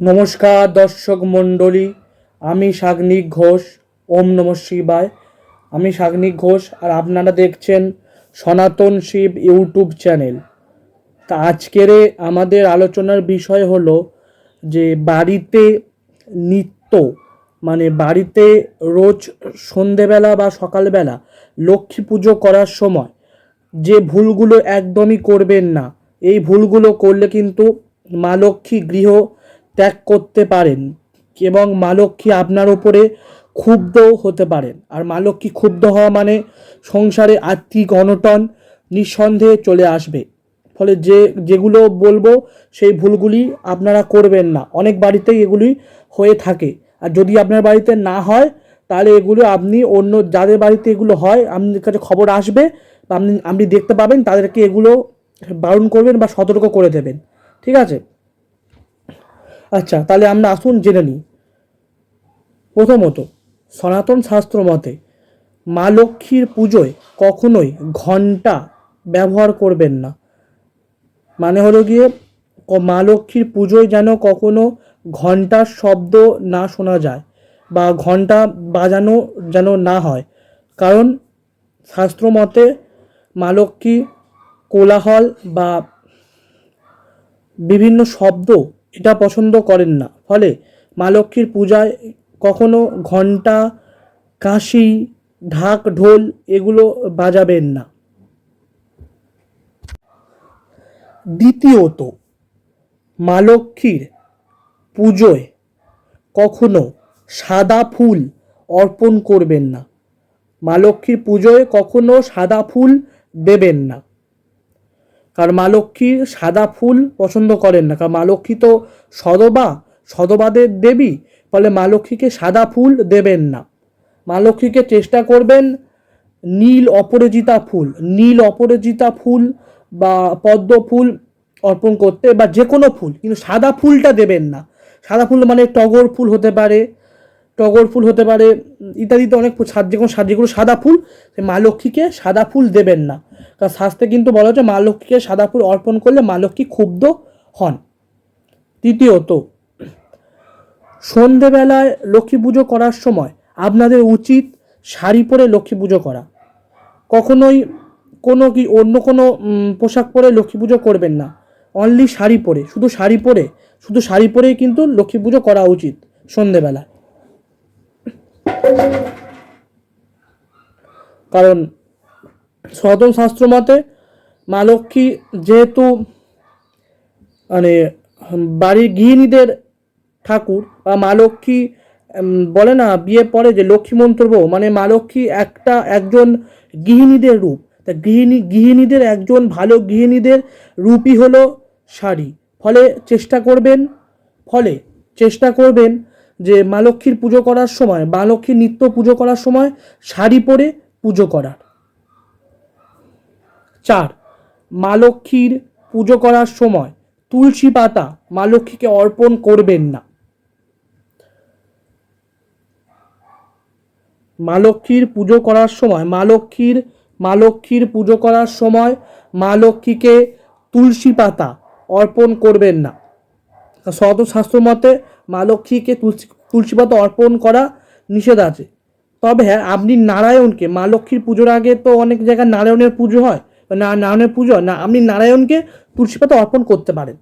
নমস্কার দর্শক মণ্ডলী, আমি সাগ্নিক ঘোষ, ওম নম শিবায়। আমি সাগ্নিক ঘোষ আর আপনারা দেখছেন সনাতন শিব ইউটিউব চ্যানেল। তা আজকের আমাদের আলোচনার বিষয় হলো যে বাড়িতে নিত্য মানে বাড়িতে রোজ সন্ধেবেলা বা সকালবেলা লক্ষ্মী পুজো করার সময় যে ভুলগুলো একদমই করবেন না, এই ভুলগুলো করলে কিন্তু মা লক্ষ্মী গৃহ ত্যাগ করতে পারেন এবং মা লক্ষ্মী আপনার ওপরে ক্ষুব্ধও হতে পারেন? আর মা লক্ষ্মী ক্ষুব্ধ হওয়া মানে সংসারে আর্থিক অনটন নিঃসন্দেহে চলে আসবে। ফলে যে, যেগুলো বলব সেই ভুলগুলি আপনারা করবেন না। অনেক বাড়িতেই এগুলি হয়ে থাকে। আর যদি আপনার বাড়িতে না হয়, তাহলে এগুলো আপনি অন্য যাদের বাড়িতে এগুলো হয় আপনার কাছে খবর আসবে বা আপনি আপনি দেখতে পাবেন, তাদেরকে এগুলো বারণ করবেন বা সতর্ক করে দেবেন। ঠিক আছে? আচ্ছা তাহলে আমরা আসুন জেনে নিই। প্রথমত, সনাতন শাস্ত্র মতে মা লক্ষ্মীর পুজোয় কখনোই ঘণ্টা ব্যবহার করবেন না। মানে হলো গিয়ে মা লক্ষ্মীর পুজোয় যেন কখনো ঘণ্টার শব্দ না শোনা যায় বা ঘণ্টা বাজানো যেন না হয়। কারণ শাস্ত্র মতে মা লক্ষ্মী কোলাহল বা বিভিন্ন শব্দ এটা পছন্দ করেন না। ফলে মা লক্ষ্মীর পূজায় কখনো ঘণ্টা কাশি, ঢাক, ঢোল এগুলো বাজাবেন না। দ্বিতীয়ত, মা লক্ষ্মীর পুজোয় কখনো সাদা ফুল অর্পণ করবেন না। মা লক্ষ্মীর পুজোয় কখনো সাদা ফুল দেবেন না। কারণ মা লক্ষ্মী সাদা ফুল পছন্দ করেন না। কারণ মা লক্ষ্মী তো সদবা সদবাদের দেবী, ফলে মা লক্ষ্মীকে সাদা ফুল দেবেন না। মা লক্ষ্মীকে চেষ্টা করবেন নীল অপরাজিতা ফুল, নীল অপরাজিতা ফুল বা পদ্ম ফুল অর্পণ করতে বা যে কোনো ফুল, কিন্তু সাদা ফুলটা দেবেন না। সাদা ফুল মানে টগর ফুল হতে পারে টগর ফুল হতে পারে, ইত্যাদিতে অনেক সাজ যে কোনো সাজ যেগুলো সাদা ফুল সে মা লক্ষ্মীকে সাদা ফুল দেবেন না। কারণ শাস্ত্রে কিন্তু বলা হচ্ছে মা লক্ষ্মীকে সাদা ফুল অর্পণ করলে মা লক্ষ্মী ক্ষুব্ধ হন। তৃতীয়ত, সন্ধেবেলায় লক্ষ্মী পুজো করার সময় আপনাদের উচিত শাড়ি পরে লক্ষ্মী পুজো করা। কখনোই কোনো কি অন্য কোনো পোশাক পরে লক্ষ্মী পুজো করবেন না। অনলি শাড়ি পরে, শুধু শাড়ি পরে, শুধু শাড়ি পরেই কিন্তু লক্ষ্মী পুজো করা উচিত সন্ধেবেলায়। কারণ সনাতন শাস্ত্র মতে মা লক্ষ্মী যেহেতু মানে বাড়ির গৃহিণীদের ঠাকুর, বা মা লক্ষ্মী বলে না, বিয়ে পরে যে লক্ষ্মী মন্ত্র বউ মানে মা লক্ষ্মী একটা, একজন গৃহিণীদের রূপ। তা গৃহিণী, গৃহিণীদের একজন ভালো গৃহিণীদের রূপই হলো শাড়ি। ফলে চেষ্টা করবেন, ফলে চেষ্টা করবেন যে মা লক্ষ্মীর পুজো করার সময়, মা লক্ষ্মীর নিত্য পুজো করার সময় শাড়ি পরে পুজো করার চার, মা লক্ষ্মীর পুজো করার সময় তুলসী পাতা মা লক্ষ্মীকে অর্পণ করবেন না। মা লক্ষ্মীর পুজো করার সময়, মা লক্ষ্মীর মা লক্ষ্মীর পুজো করার সময় মা লক্ষ্মীকে তুলসী পাতা অর্পণ করবেন না। সত শাস্ত্র মতে মা লক্ষ্মীকে তুলসী তুলসী পাতা অর্পণ করা নিষেধ আছে। তবে হ্যাঁ আপনি নারায়ণকে, মা লক্ষ্মীর পুজোর আগে তো অনেক জায়গায় নারায়ণের পুজো হয়। না, নারায়ণের পুজো না, আপনি নারায়ণকে তুলসী পাতা অর্পণ করতে পারেন।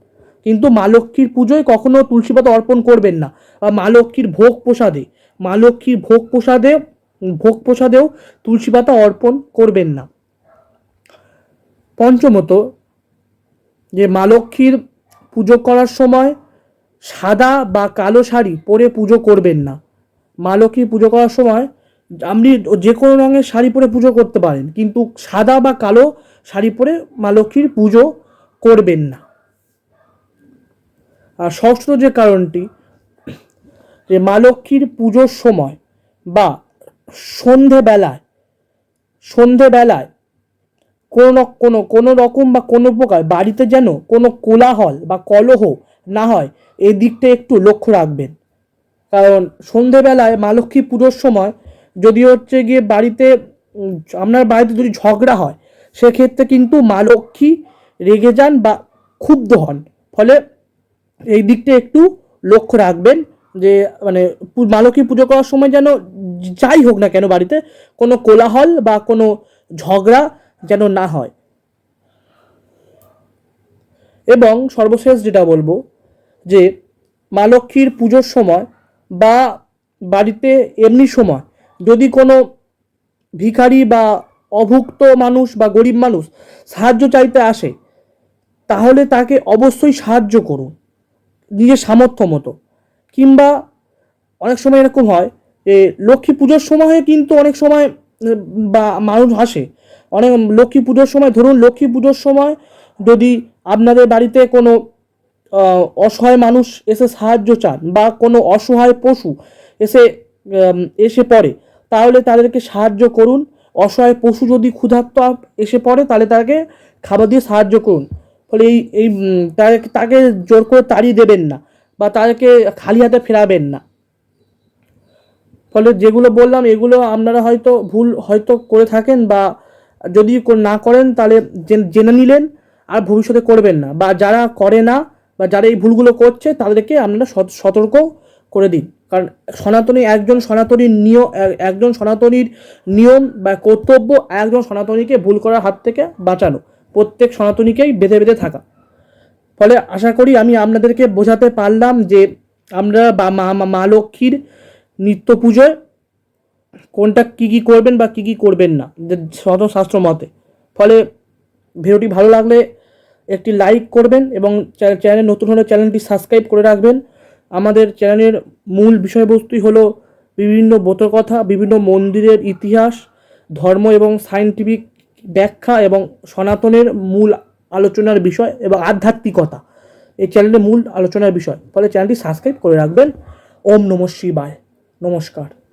কিন্তু মা লক্ষ্মীর পুজোয় কখনও তুলসী পাতা অর্পণ করবেন না। মা লক্ষ্মীর ভোগ প্রসাদে, মা লক্ষ্মীর ভোগ প্রসাদে, ভোগ প্রসাদেও তুলসী পাতা অর্পণ করবেন না। পঞ্চমত, যে মা লক্ষ্মীর পুজো করার সময় সাদা বা কালো শাড়ি পরে পুজো করবেন না। মা লক্ষ্মীর পুজো করার সময় আপনি যে কোনো রঙের শাড়ি পরে পুজো করতে পারেন, কিন্তু সাদা বা কালো শাড়ি পরে মা লক্ষ্মীর পুজো করবেন না। আর ষষ্ঠ যে কারণটি, যে মা লক্ষ্মীর পুজোর সময় বা সন্ধেবেলায় সন্ধেবেলায় কোনো কোনো কোনো রকম বা কোনো প্রকার বাড়িতে যেন কোনো কোলাহল বা কলহ না হয়, এই দিকটা একটু লক্ষ্য রাখবেন। কারণ সন্ধেবেলায় মা লক্ষ্মী পুজোর সময় যদি হচ্ছে গিয়ে বাড়িতে আপনার বাড়িতে যদি ঝগড়া হয়, সেক্ষেত্রে কিন্তু মা লক্ষ্মী রেগে যান বা ক্ষুব্ধ হন। ফলে এই দিকটা একটু লক্ষ্য রাখবেন যে মানে মা লক্ষ্মী পুজো করার সময় যেন যাই হোক না কেন বাড়িতে কোনো কোলাহল বা কোনো ঝগড়া যেন না হয়। এবং সর্বশেষ যেটা বলব যে মা লক্ষ্মীর পুজোর সময় বা বাড়িতে এমনি সময় যদি কোনো ভিখারি বা অভুক্ত মানুষ বা গরিব মানুষ সাহায্য চাইতে আসে, তাহলে তাকে অবশ্যই সাহায্য করুন নিজের সামর্থ্য মতো। কিংবা অনেক সময় এরকম হয় যে লক্ষ্মী পুজোর সময় কিন্তু অনেক সময়, বা মানুষ আসে। অনেক লক্ষ্মী পুজোর সময়, ধরুন লক্ষ্মী পুজোর সময় যদি আপনাদের বাড়িতে কোনো অসহায় মানুষ এসে সাহায্য চান বা কোনো অসহায় পশু এসে এসে পড়ে, তাহলে তাদেরকে সাহায্য করুন। অসহায় পশু যদি ক্ষুধার্ত এসে পড়ে, তাহলে তাকে খাবার দিয়ে সাহায্য করুন। ফলে এই এই তাকে তাকে জোর করে তাড়িয়ে দেবেন না বা তাদেরকে খালি হাতে ফেরাবেন না। ফলে যেগুলো বললাম, এগুলো আপনারা হয়তো ভুল হয়তো করে থাকেন বা যদি না করেন, তাহলে জেনে নিলেন আর ভবিষ্যতে করবেন না বা যারা করে না বা যারা এই ভুলগুলো করছে, তাদেরকে আপনারা সত- সতর্ক করে দিন। কারণ সনাতনী একজন সনাতনীর নিয়ম একজন সনাতনীর নিয়ম বা কর্তব্য একজন সনাতনীকে ভুল করার হাত থেকে বাঁচানো। প্রত্যেক সনাতনীকেই বেঁধে বেঁধে থাকা। ফলে আশা করি আমি আপনাদেরকে বোঝাতে পারলাম যে আমরা বা মা লক্ষ্মীর নিত্য পুজোয় কোনটা কী কী করবেন বা কী কী করবেন না, যে শাস্ত্র মতে। ফলে ভিডিওটি ভালো লাগলে একটি লাইক করবেন এবং চ্যা- চ্যানেল নতুন হলে চ্যানেলটি সাবস্ক্রাইব করে রাখবেন। আমাদের চ্যানেলের মূল বিষয়বস্তুই হলো বিভিন্ন ব্রতকথা বিভিন্ন মন্দিরের ইতিহাস, ধর্ম এবং সায়েন্টিফিক ব্যাখ্যা এবং সনাতনের মূল আলোচনার বিষয় এবং আধ্যাত্মিকতা। এই চ্যানেলের মূল আলোচনার বিষয়। ফলে চ্যানেলটি সাবস্ক্রাইব করে রাখবেন। ওম নমঃ শিবায়। নমস্কার।